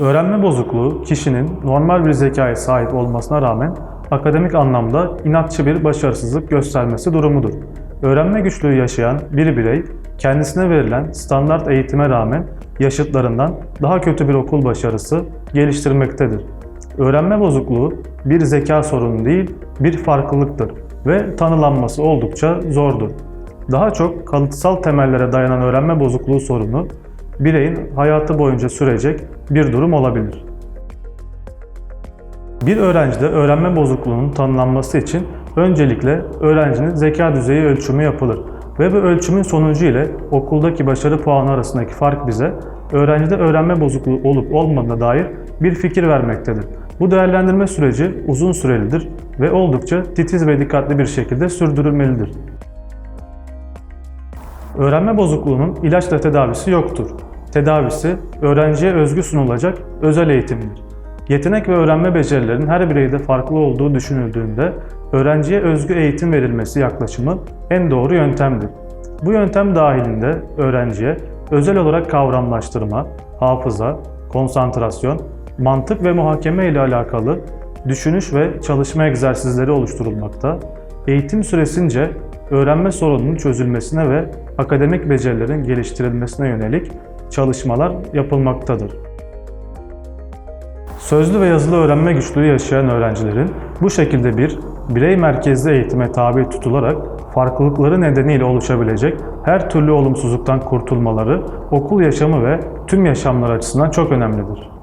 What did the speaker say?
Öğrenme bozukluğu kişinin normal bir zekaya sahip olmasına rağmen akademik anlamda inatçı bir başarısızlık göstermesi durumudur. Öğrenme güçlüğü yaşayan bir birey kendisine verilen standart eğitime rağmen yaşıtlarından daha kötü bir okul başarısı geliştirmektedir. Öğrenme bozukluğu bir zeka sorunu değil, bir farklılıktır ve tanılanması oldukça zordur. Daha çok kalıtsal temellere dayanan öğrenme bozukluğu sorunu bireyin hayatı boyunca sürecek bir durum olabilir. Bir öğrencide öğrenme bozukluğunun tanımlanması için öncelikle öğrencinin zeka düzeyi ölçümü yapılır ve bu ölçümün sonucu ile okuldaki başarı puanı arasındaki fark bize öğrencide öğrenme bozukluğu olup olmadığına dair bir fikir vermektedir. Bu değerlendirme süreci uzun sürelidir ve oldukça titiz ve dikkatli bir şekilde sürdürülmelidir. Öğrenme bozukluğunun ilaçla tedavisi yoktur. Tedavisi öğrenciye özgü sunulacak özel eğitimdir. Yetenek ve öğrenme becerilerinin her bireyde farklı olduğu düşünüldüğünde öğrenciye özgü eğitim verilmesi yaklaşımı en doğru yöntemdir. Bu yöntem dahilinde öğrenciye özel olarak kavramlaştırma, hafıza, konsantrasyon, mantık ve muhakeme ile alakalı düşünüş ve çalışma egzersizleri oluşturulmakta. Eğitim süresince öğrenme sorununun çözülmesine ve akademik becerilerin geliştirilmesine yönelik çalışmalar yapılmaktadır. Sözlü ve yazılı öğrenme güçlüğü yaşayan öğrencilerin bu şekilde bir birey merkezli eğitime tabi tutularak farklılıkları nedeniyle oluşabilecek her türlü olumsuzluktan kurtulmaları okul yaşamı ve tüm yaşamlar açısından çok önemlidir.